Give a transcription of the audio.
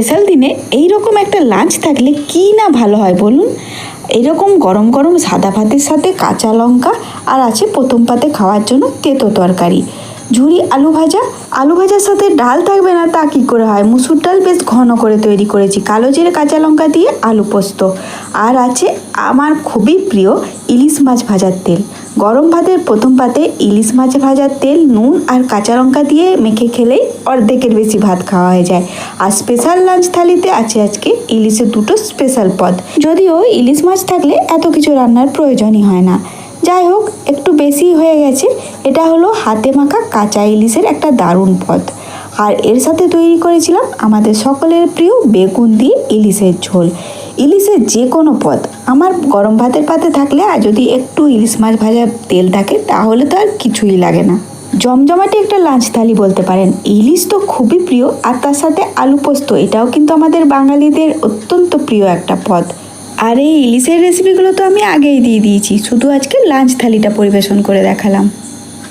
Special দিনে এই রকম একটা লাঞ্চ থাকলে কি না ভালো হয় বলুন? এরকম গরম গরম সাদা ভাতের সাথে কাঁচা লঙ্কা আর আছে প্রথম পাতে খাওয়ার জন্য তেতো তরকারি। ঝুরি আলু ভাজা। আলু ভাজার সাথে ডাল থাকবে না, তা কী করে হয়? মুসুর ডাল বেশ ঘন করে তৈরি করেছি। কালো জিরে, কাঁচা লঙ্কা দিয়ে আলু পোস্ত। আর আছে আমার খুবই প্রিয় ইলিশ মাছ ভাজার তেল। গরম ভাতের প্রথম পাতে ইলিশ মাছ ভাজার তেল, নুন আর কাঁচা লঙ্কা দিয়ে মেখে খেলেই অর্ধেকের বেশি ভাত খাওয়া হয়ে যায়। আর স্পেশাল লাঞ্চ থালিতে আছে আজকে ইলিশের দুটো স্পেশাল পদ। যদিও ইলিশ মাছ থাকলে এত কিছু রান্নার প্রয়োজনই হয় না। যাই হোক একটু বেশি হয়ে গেছে। এটা হলো হাতে মাখা কাঁচা ইলিশের একটা দারুণ পদ। আর এর সাথে তৈরি করেছিলাম আমাদের সকলের প্রিয় বেগুন দিয়ে ইলিশের ঝোল। ইলিশের যে কোনো পদ। আমার গরম ভাতের পাতে থাকলে আর যদি একটু ইলিশ মাছ ভাজার তেল থাকে, তাহলে তো আর কিছুই লাগে না। জমজমাটে একটা লাঞ্চ থালি বলতে পারেন। ইলিশ তো খুবই প্রিয়, আর তার সাথে আলু পোস্ত, এটাও কিন্তু আমাদের বাঙালিদের অত্যন্ত প্রিয় একটা পদ। আর এই ইলিশের রেসিপিগুলো তো আমি আগেই দিয়ে দিয়েছি। শুধু আজকে লাঞ্চ থালিটা পরিবেশন করে দেখালাম।